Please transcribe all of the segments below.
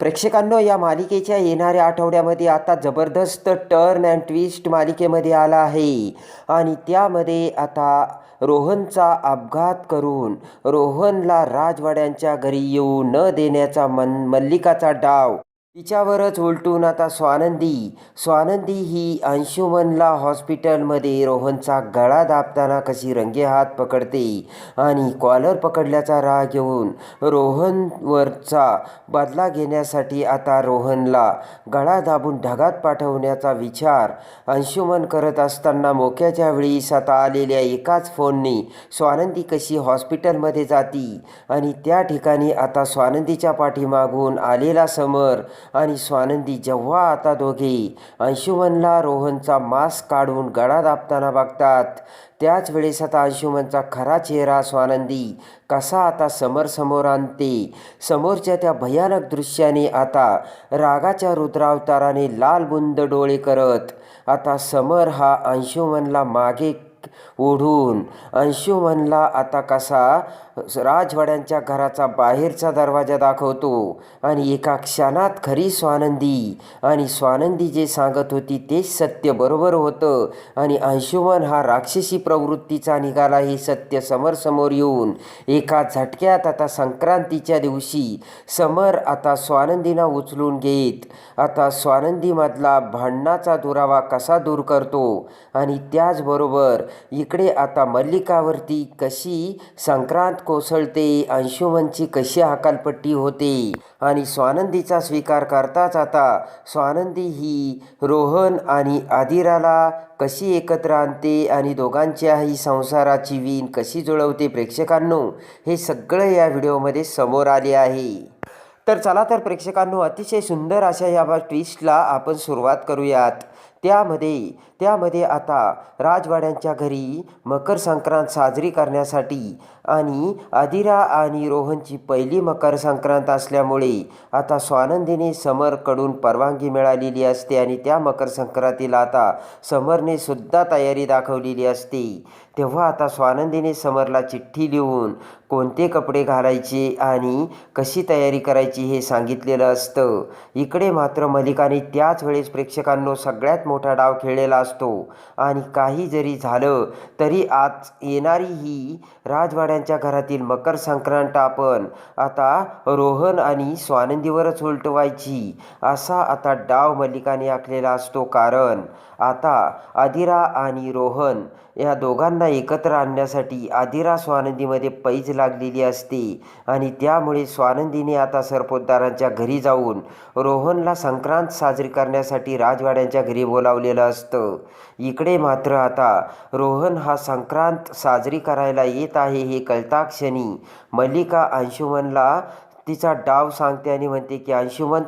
प्रेक्षकांनो या मालिकेच्या येणाऱ्या आठवड्यामध्ये आता जबरदस्त टर्न अँड ट्विस्ट मालिकेमध्ये आला आहे. आणि त्यामध्ये आता रोहनचा अपघात करून रोहनला राजवाड्यांच्या घरी येऊ न देण्याचा मन मल्लिकाचा डाव तिच्यावरच उलटून आता स्वानंदी. स्वानंदी ही अंशुमनला हॉस्पिटलमध्ये रोहनचा गळा दाबताना कशी रंगेहात पकडते आणि कॉलर पकडल्याचा राग घेऊन रोहनवरचा बदला घेण्यासाठी आता रोहनला गळा दाबून ढगात पाठवण्याचा विचार अंशुमन करत असताना मोक्याच्या वेळीस आता आलेल्या एकाच फोनने स्वानंदी कशी हॉस्पिटलमध्ये जाती आणि त्या ठिकाणी आता स्वानंदीच्या पाठीमागून आलेला समर आणि स्वानंदी जेव्हा आता दोघे अंशुमनला रोहनचा मास्क काढून गळा दाबताना बघतात त्याच वेळेस आता अंशुमनचा खरा चेहरा स्वानंदी कसा आता समोर समोर आणते. समोरच्या त्या भयानक दृश्याने आता रागाच्या रुद्रावताराने लाल बुंद डोळे करत आता समर हा अंशुमनला मागे ओढून. अंशुमनला आता कसा? राजवाड्यांच्या घराचा बाहेरचा दरवाजा दाखवतो आणि एका क्षणात खरी स्वानंदी. आणि स्वानंदी जे सांगत होती तेच सत्य बरोबर होतं. आणि अंशुमन हा राक्षसी प्रवृत्तीचा निघाला हे सत्य समर समोर येऊन. एका झटक्यात आता संक्रांतीच्या दिवशी समर आता स्वानंदीना उचलून घेत. आता स्वानंदीमधला भांडणाचा दुरावा कसा दूर करतो? आणि त्याचबरोबर इकडे आता मल्लिकावरती कशी संक्रांत कोसळते अंशुमनची कशी हकालपट्टी होते आणि स्वानंदीचा स्वीकार करताच आता स्वानंदी ही रोहन आणि आदिराला कशी एकत्र आणते आणि दोघांच्याही संसाराची वीण कशी जुळवते प्रेक्षकांनो हे सगळं या व्हिडिओमध्ये समोर आले आहे. तर चला तर प्रेक्षकांनो अतिशय सुंदर अशा या ट्विस्टला आपण सुरुवात करूयात. त्यामध्ये त्यामध्ये आता राजवाड्यांच्या घरी मकर संक्रांत साजरी करण्यासाठी आणि आदिरा आणि रोहनची पहिली मकर संक्रांत असल्यामुळे आता स्वानंदीने समरकडून परवानगी मिळालेली असते आणि त्या मकर संक्रांतीला आता समरने सुद्धा तयारी दाखवलेली असते. तेव्हा आता स्वानंदीने समरला चिठ्ठी लिहून कोणते कपडे घालायचे आणि कशी तयारी करायची हे सांगितलेलं असतं. इकडे मात्र मलिकाने त्याच वेळेस प्रेक्षकांनो सगळ्यात मोठा डाव खेळलेला असतो. आणि काही जरी झालं तरी आज येणारी ही राजवाड्यांच्या घरातील मकर संक्रांत आपण आता रोहन आणि स्वानंदीवरच उलटवायची असा आता डाव मल्लिकाने आखलेला असतो. कारण आता आदिरा आणि रोहन या दोघांना एकत्र आणण्यासाठी आदिरा स्वानंदीमध्ये पैज लागलेली असते आणि त्यामुळे स्वानंदीने आता सरपोतदारांच्या घरी जाऊन रोहनला संक्रांत साजरी करण्यासाठी राजवाड्यांच्या घरी बोलावलेलं असतं. इकडे मात्र आता रोहन हा संक्रांत साजरी करायला येत आहे हे कळताक्षणी मल्लिका अंशुमनला तिचा डाव सांगते आणि म्हणते की अंशुमन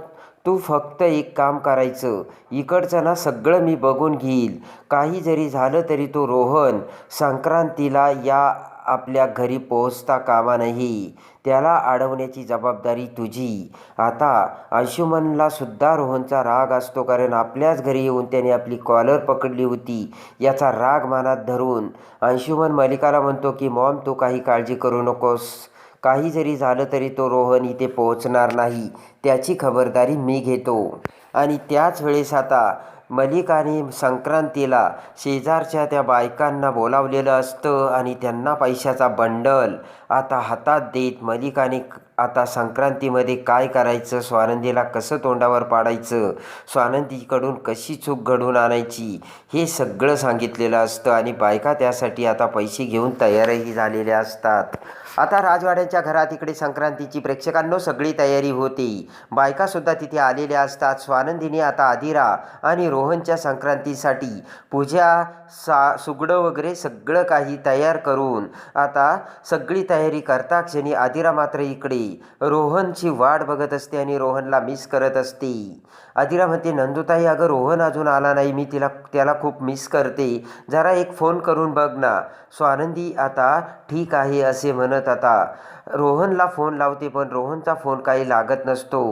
तू फक्त एक काम करायचं. इकडचं ना सगळं मी बघून घेईल. काही जरी झालं तरी तो रोहन संक्रांतीला या आपल्या घरी पोहोचता कामा नाही. त्याला अडवण्याची जबाबदारी तुझी. आता अंशुमनला सुद्धा रोहनचा राग असतो कारण आपल्याच घरी येऊन त्याने आपली कॉलर पकडली होती. याचा राग मनात धरून अंशुमन मलिकाला म्हणतो की मॉम तू काही काळजी करू नकोस. काही जरी झालं तरी तो रोहन इथे पोहोचणार नाही. त्याची खबरदारी मी घेतो. आणि त्याच वेळेस आता मलिकाने संक्रांतीला शेजारच्या त्या बायकांना बोलावलेलं असतं आणि त्यांना पैशाचा बंडल. आता हातात देत मलिकाने आता संक्रांतीमध्ये काय करायचं? स्वानंदीला कसं तोंडावर पाडायचं? स्वानंदीकडून कशी चूक घडून आणायची? हे सगळं सांगितलेलं असतं आणि बायका त्यासाठी आता पैसे घेऊन तयारही झालेल्या असतात. आता राजवाड्याच्या घरात इकडे संक्रांतीची प्रेक्षकांनो सगळी तयारी होती. बायकासुद्धा तिथे आलेल्या असतात. स्वानंदीने आता आदिरा आणि रोहनच्या संक्रांतीसाठी पूजा सा सुगडं वगैरे सगळं काही तयार करून आता सगळी तयारी करता क्षणी आदिरा मात्र इकडे. रोहनची वाट बघत असते आणि रोहनला मिस करत असते. आदिरा म्हणते नंदुताई अगं रोहन अजून आला नाही मी तिला त्याला खूप मिस करते. जरा एक फोन करून बघ ना. स्वानंदी आता ठीक आहे असे म्हणत आता. रोहनला फोन लावते पण रोहनचा फोन काही लागत नसतो.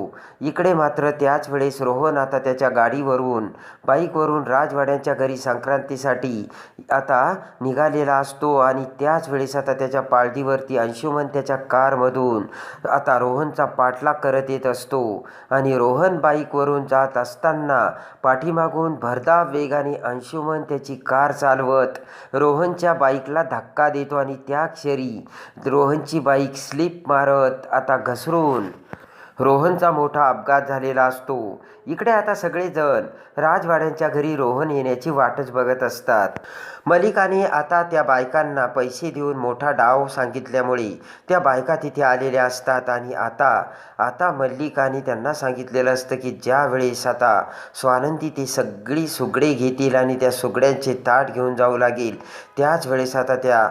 इकडे मात्र त्याच वेळेस रोहन आता त्याच्या गाडीवरून बाईकवरून राजवाड्यांच्या घरी संक्रांतीसाठी आता निघालेला असतो आणि त्याच वेळेस आता त्याच्या पाळदीवरती अंशुमन त्याच्या कारमधून आता रोहनचा पाठलाग करत येत असतो. आणि रोहन बाईकवरून जात असताना पाठीमागून भरधाव वेगाने अंशुमन त्याची कार चालवत रोहनच्या बाईकला धक्का देतो आणि त्या क्षणी रोहनची बाईक स्लिप मारत आता घसरून रोहनचा मोठा अपघात झालेला असतो. इकडे आता सगळेजण राजवाड्यांच्या घरी रोहन येण्याची वाटच बघत असतात. मलिकाने आता त्या बायकांना पैसे देऊन मोठा डाव सांगितल्यामुळे त्या बायका तिथे आलेल्या असतात आणि आता आता मल्लिकाने त्यांना सांगितलेलं असतं की ज्या वेळेस आता स्वानंदी ते सगळी सुगडे घेतील आणि त्या सुगड्यांचे ताट घेऊन जाऊ लागेल त्याच वेळेस आता त्या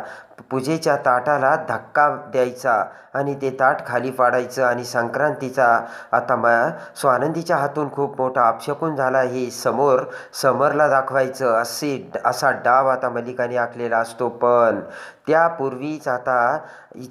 पूजेच्या ताटाला धक्का द्यायचा आणि ते ताट खाली पाडायचं आणि संक्रांतीचा आता म स्वानंदीच्या हातून खूप मोठा अपशकून झाला. हे समोर समरला दाखवायचं असे असा डाव आता मलिकाने आखलेला असतो. पण त्यापूर्वीच आता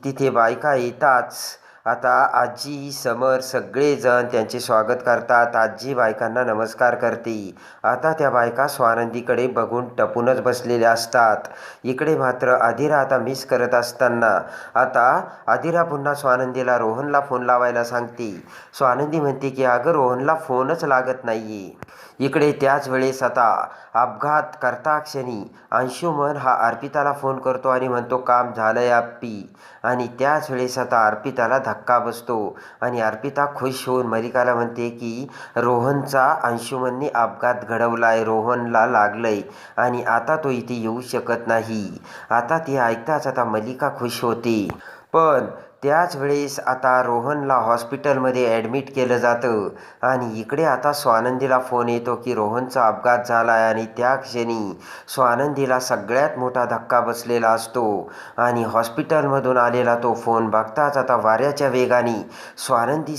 तिथे बायका येताच आता आजी समर सगळेजण त्यांचे स्वागत करतात. आजी बायकांना नमस्कार करते. आता त्या बायका स्वानंदीकडे बघून टपूनच बसलेल्या असतात. इकडे मात्र आधिरा आता मिस करत असताना. आता आधिरा पुन्हा स्वानंदीला रोहनला फोन लावायला सांगते. स्वानंदी म्हणते की अगं रोहनला फोनच लागत नाही इकडे त्याच वेळेस आता अपघात करता क्षणी अंशुमन हा अर्पिताला फोन करतो आणि म्हणतो काम झालंय आप्पी आणि त्याच वेळेस आता अर्पिताला धक्का बसतो आणि अर्पिता खुश होऊन मलिकाला म्हणते की रोहनचा अंशुमनने अपघात घडवलाय रोहनला लागलंय आणि आता तो इथे येऊ शकत नाही. आता ते ऐकताच आता मलिका खुश होते. पण त्याच वेळेस आता रोहनला हॉस्पिटलमध्ये ॲडमिट केलं जातं. आणि इकडे आता स्वानंदीला फोन येतो की रोहनचा अपघात झाला आहे आणि त्या क्षणी स्वानंदीला सगळ्यात मोठा धक्का बसलेला असतो. आणि हॉस्पिटलमधून आलेला तो फोन बघताच आता वाऱ्याच्या वेगाने स्वानंदी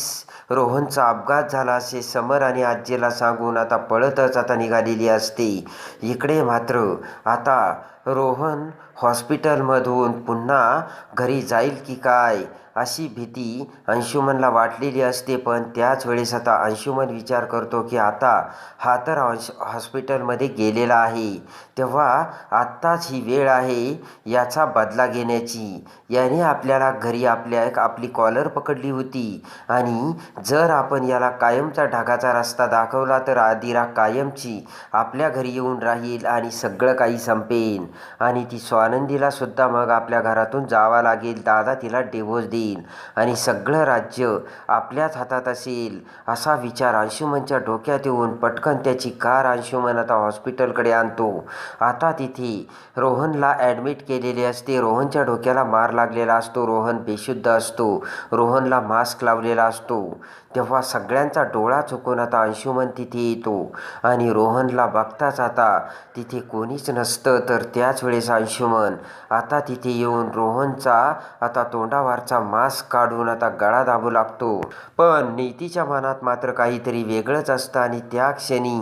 रोहनचा अपघात झाला असे समर आणि आजीला सांगून आता पळतच आता निघालेली असते. इकडे मात्र आता रोहन हॉस्पिटलमधून पुन्हा घरी जाईल की काय? अशी भीती अंशुमनला वाटलेली असते पण त्याच वेळेस आता अंशुमन विचार करतो की आता हा तर अंश हॉस्पिटलमध्ये गेलेला आहे. तेव्हा आत्ताच ही वेळ आहे याचा बदला घेण्याची. याने आपल्याला घरी आपल्या आपली कॉलर पकडली होती. आणि जर आपण याला कायमचा ढगाचा रस्ता दाखवला तर आदिरा कायमची आपल्या घरी येऊन राहील आणि सगळं काही संपेन. आणि ती स्वानंदीला सुद्धा मग आपल्या घरातून जावा लागेल. दादा तिला डिवोर्स देईल. आणि सगळं राज्य आपल्याच हातात असेल असा विचार अंशुमनच्या डोक्यात येऊन पटकन त्याची कार अंशुमन आता हॉस्पिटलकडे आणतो. आता तिथे रोहनला ॲडमिट केलेले असते. रोहनच्या डोक्याला मार लागलेला असतो. रोहन बेशुद्ध असतो. रोहनला मास्क लावलेला असतो. तेव्हा सगळ्यांचा डोळा चुकून आता अंशुमन तिथे येतो आणि रोहनला बघताच आता तिथे कोणीच नसतं. तर त्याच वेळेस अंशुमन आता तिथे येऊन रोहनचा आता तोंडावरचा मास्क काढून आता गळा दाबू लागतो. पण नीतीच्या मनात मात्र काहीतरी वेगळंच असतं आणि त्या क्षणी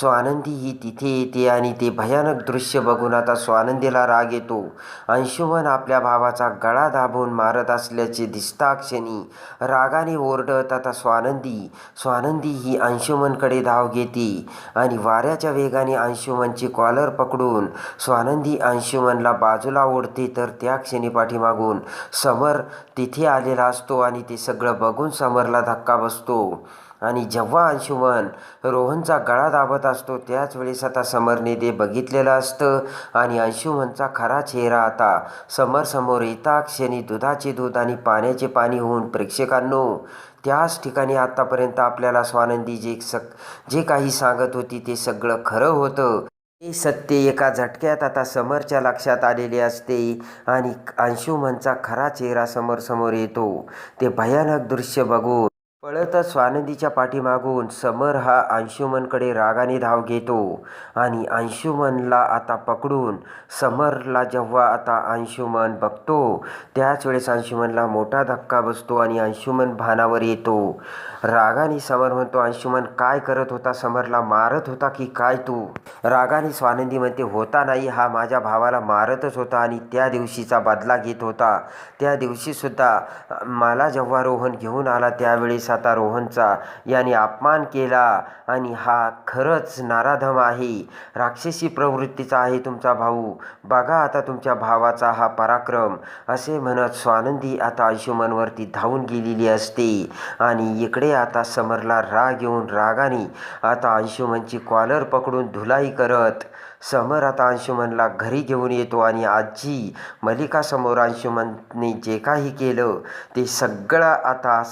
स्वानंदी ही तिथे येते आणि ते भयानक दृश्य बघून आता स्वानंदीला राग येतो. अंशुमन आपल्या भावाचा गळा दाबून मारत असल्याचे दिसता क्षणी रागाने ओरडत आता स्वानंदी स्वानंदी ही अंशुमनकडे धाव घेते आणि वाऱ्याच्या वेगाने अंशुमनची कॉलर पकडून स्वानंदी अंशुमनला बाजूला ओढते तर त्या क्षणी पाठीमागून समर तिथे आलेला असतो आणि ते सगळं बघून समरला धक्का बसतो. आणि जेव्हा अंशुमन रोहनचा गळा दाबत असतो त्याच वेळेस आता समरने ते बघितलेलं असतं. आणि अंशुमनचा खरा चेहरा आता समोर येता क्षणी दुधाचे दूध आणि पाण्याचे पाणी होऊन प्रेक्षकांनो त्याच ठिकाणी आत्तापर्यंत आपल्याला स्वानंदी जे सक जे काही सांगत होती ते सगळं खरं होतं. सत्य एका झटक्यात आता समरच्या लक्षात आलेले असते आणि अंशुमनचा खरा चेहरा समोर समोर येतो. ते भयानक दृश्य बघून पळतच स्वानंदीच्या पाठीमागून समर हा अंशुमनकडे रागाने धाव घेतो. आणि अंशुमनला आता पकडून समरला जेव्हा आता अंशुमन बघतो त्याच वेळेस अंशुमनला मोठा धक्का बसतो आणि अंशुमन भानावर येतो. रागाने समर म्हणतो अंशुमन काय करत होता? समरला मारत होता की काय तू? रागाने स्वानंदी म्हणते होता नाही हा माझ्या भावाला मारतच होता आणि त्या दिवशीचा बदला घेत होता. त्या दिवशीसुद्धा मला जेव्हा रोहन घेऊन आला त्यावेळेस आता रोहनचा याने अपमान केला आणि हा खरंच नाराधम आहे. राक्षसी प्रवृत्तीचा आहे तुमचा भाऊ. बघा आता तुमच्या भावाचा हा पराक्रम. असे म्हणत स्वानंदी आता अंशुमनवरती धावून गेलेली असते. आणि इकडे आता समरला राग येऊन रागाने आता अंशुमनची कॉलर पकडून धुलाई करत समर आता अंशुमनला घरी घेऊन येतो आणि आजी मलिकासमोर अंशुमनने जे काही केलं ते सगळं आता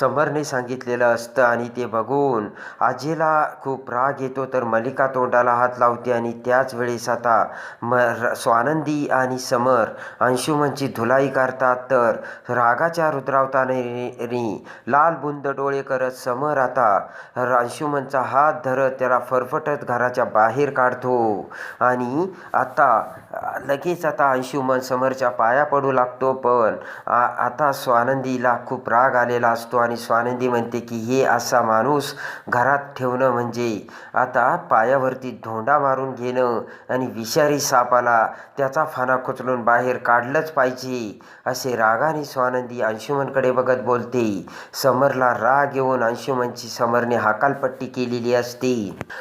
समरने सांगितलेलं असतं आणि ते बघून आजीला खूप राग येतो. तर मलिका तोंडाला हात लावते आणि त्याच वेळेस आता म र- स्वानंदी आणि समर अंशुमनची म्हणजे धुलाई करतात. तर रागाच्या रुद्रावताने लाल बुंद डोळे करत समर आता अंशुमनचा हात धरत त्याला फरफटत घराच्या बाहेर काढतो. आणि आता लगेच आता अंशुमन समरच्या पाया पडू लागतो पण आ आता स्वानंदीला खूप राग आलेला असतो आणि स्वानंदी म्हणते की हे असा माणूस घरात ठेवणं म्हणजे आता पायावरती धोंडा मारून घेणं आणि विषारी सापाला त्याचा फाना खुचलून बाहेर काढलंच पाहिजे असे रागाने स्वानंदी अंशुमनकडे बघत बोलते. समरला राग येऊन अंशुमनची समरने हाकालपट्टी केलेली असते.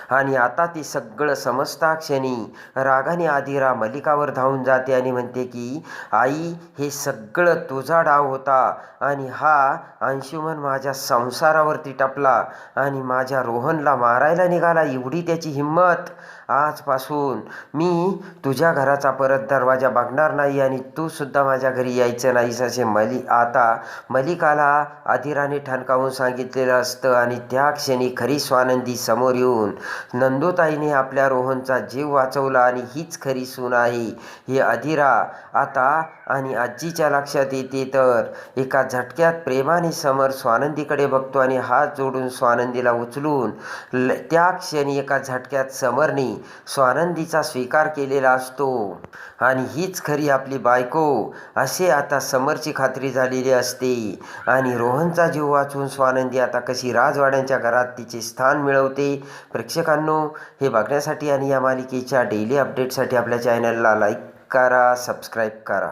आणि आता ते सगळं समजता क्षणी रागाने आदिरा मलिक मलिकावर धावून जाते आणि म्हणते की आई हे सगळं तुझा डाव होता आणि हा अंशुमन माझ्या संसारावरती टपला आणि माझ्या रोहनला मारायला निघाला. एवढी त्याची हिंमत. आजपासून मी तुझ्या घराचा परत दरवाजा बघणार नाही आणि तू सुद्धा माझ्या घरी यायचं नाहीस असे मली आता मलिकाला आदिराने ठणकावून सांगितलेलं असतं आणि त्या क्षणी खरी स्वानंदी समोर येऊन नंदोताईने आपल्या रोहनचा जीव वाचवला आणि हीच खरी सून आहे. हे अधिरा आता आणि आजीच्या लक्षात येते तर. एका झटक्यात प्रेमाने समर स्वानंदीकडे बघतो आणि हात जोडून स्वानंदीला उचलून ल त्या क्षणी एका झटक्यात समरने स्वानंदीचा स्वीकार केलेला असतो. आणि हीच खरी आपली बायको. असे आता समरची खात्री झालेली असते. आणि रोहनचा जीव वाचून स्वानंदी आता कशी राजवाड्यांच्या घरात तिचे स्थान मिळवते. प्रेक्षकांनो हे बघण्यासाठी आणि या मालिकेच्या डेली अपडेटसाठी आपल्या चॅनलला लाईक करा सबस्क्राईब करा.